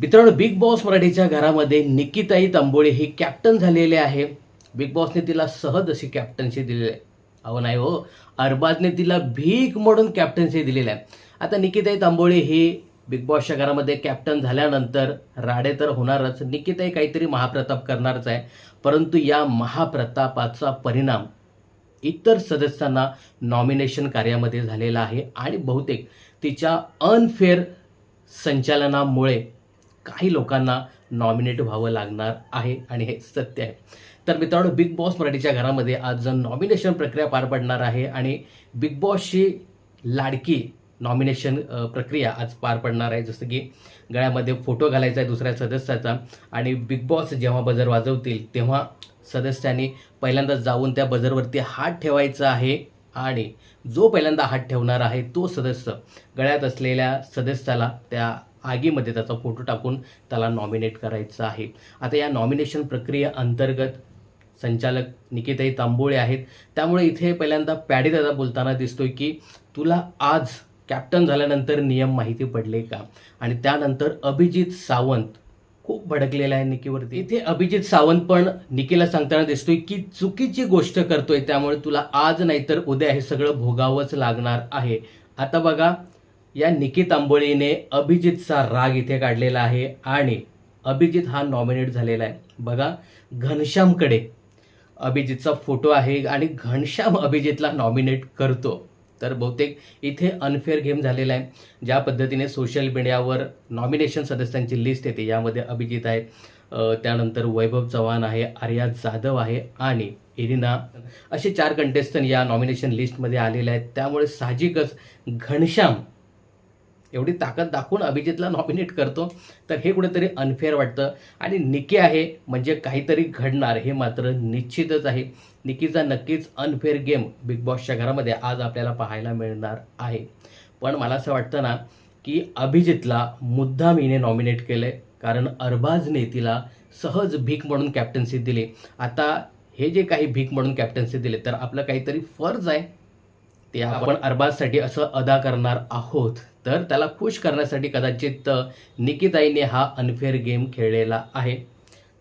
मित्रांनो big boss मराठीच्या घरामध्ये निकिताई तांबोळे ही कॅप्टन झालेली आहे. बिग बॉसने तिला सहज अशी कॅप्टन्सी दिलेली आहे. अहो नाही हो. अरबाजने तिला भीक म्हणून कॅप्टन्सी दिलेली आहे. आता निकिताई तांबोळे ही बिग बॉसच्या घरामध्ये कॅप्टन झाल्यानंतर राडे तर होणारच. निकिताई काहीतरी महाप्रताप करणारच आहे. परंतु या महाप्रतापाचा परिणाम इतर सदस्यांना नॉमिनेशन कार्यामध्ये झालेला आहे. आणि बहुतेक तिच्या अनफेअर संचालनामुळे काही लोकांना नॉमिनेट व्हावं लागणार आहे आणि हे सत्य आहे. तर मित्रांनो बिग बॉस मराठीच्या घरामध्ये आज नॉमिनेशन प्रक्रिया पार पडणार आहे आणि बिग बॉसची लाडकी नॉमिनेशन प्रक्रिया आज पार पडणार आहे. जसं की गळ्यामध्ये फोटो घालायचा आहे दुसऱ्या सदस्याचा आणि बिग बॉस जेव्हा बजर वाजवतील तेव्हा सदस्यांनी पहिल्यांदा जाऊन त्या बजरवरती हात ठेवायचा आहे. आणि जो पहिल्यांदा हात ठेवणार आहे तो सदस्य गळ्यात असलेल्या सदस्याला त्या आगीमध्ये त्याचा फोटो टाकून त्याला नॉमिनेट करायचं आहे. आता या नॉमिनेशन प्रक्रियेअंतर्गत संचालक निकेताई तांबोळे आहेत. त्यामुळे इथे पहिल्यांदा पॅडी दादा बोलताना दिसतोय की तुला आज कॅप्टन झाल्यानंतर नियम माहिती पडले का? आणि त्यानंतर अभिजित सावंत खूप भडकलेला आहे निकीवरती. इथे अभिजित सावंत पण निकीला सांगताना दिसतोय की चुकीची गोष्ट करतोय त्यामुळे तुला आज नाहीतर उद्या हे सगळं भोगावंच लागणार आहे. आता बघा या निकी तांबोळीने अभिजितचा राग इथे काढलेला आहे आणि अभिजित हा नॉमिनेट झालेला आहे. बघा घनश्यामकडे अभिजितचा फोटो आहे आणि घनश्याम अभिजितला नॉमिनेट करतो. तर बहुतेक इथे अनफेअर गेम झालेला आहे. ज्या पद्धतीने सोशल मीडियावर नॉमिनेशन सदस्यांची लिस्ट येते यामध्ये अभिजित आहे त्यानंतर वैभव चव्हाण आहे आर्या जाधव आहे आणि इरिना. असे चार कंटेस्टंट या नॉमिनेशन लिस्टमध्ये आलेले आहेत. त्यामुळे साहजिकच घनश्याम एवढी ताकद दाखवून अभिजितला नॉमिनेट करतो. तर हे कुठेतरी अनफेअर वाटतं. आणि निकी आहे म्हणजे काहीतरी घडणार हे मात्र निश्चितच आहे. निकीचा नक्कीच अनफेअर गेम बिग बॉसच्या घरामध्ये आज आपल्याला पाहायला मिळणार आहे. पण मला असं वाटतं ना की अभिजितला मुद्दाम हिने नॉमिनेट केलं आहे कारण अरबाजने तिला सहज भीक म्हणून कॅप्टन्सी दिली. आता हे जे काही भीक म्हणून कॅप्टन्सी दिले तर आपलं काहीतरी फर्ज आहे. ते आपण अरबाजसाठी असं अदा करणार आहोत. तर त्याला खुश करण्यासाठी कदाचित निकिताईने हा अनफेअर गेम खेळलेला आहे.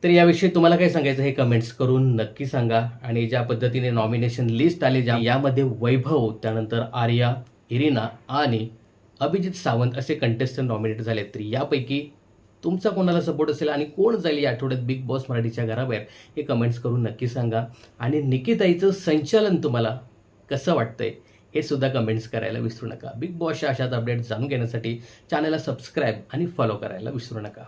तर याविषयी तुम्हाला काय सांगायचं हे कमेंट्स करून नक्की सांगा. आणि ज्या पद्धतीने नॉमिनेशन लिस्ट आले ज्या यामध्ये वैभव त्यानंतर आर्या इरिना आणि अभिजित सावंत असे कंटेस्टंट नॉमिनेट झाले तर यापैकी तुमचा कोणाला सपोर्ट असेल आणि कोण जाईल या आठवड्यात बिग बॉस मराठीच्या घराबाहेर हे कमेंट्स करून नक्की सांगा. आणि निकिताईचं संचालन तुम्हाला कसं वाटतंय? हे सुद्धा कमेंट्स करायला विसरू नका. बिग बॉसच्या अशाच अपडेट जाणून घेण्यासाठी चॅनलला सबस्क्राईब आणि फॉलो करायला विसरू नका.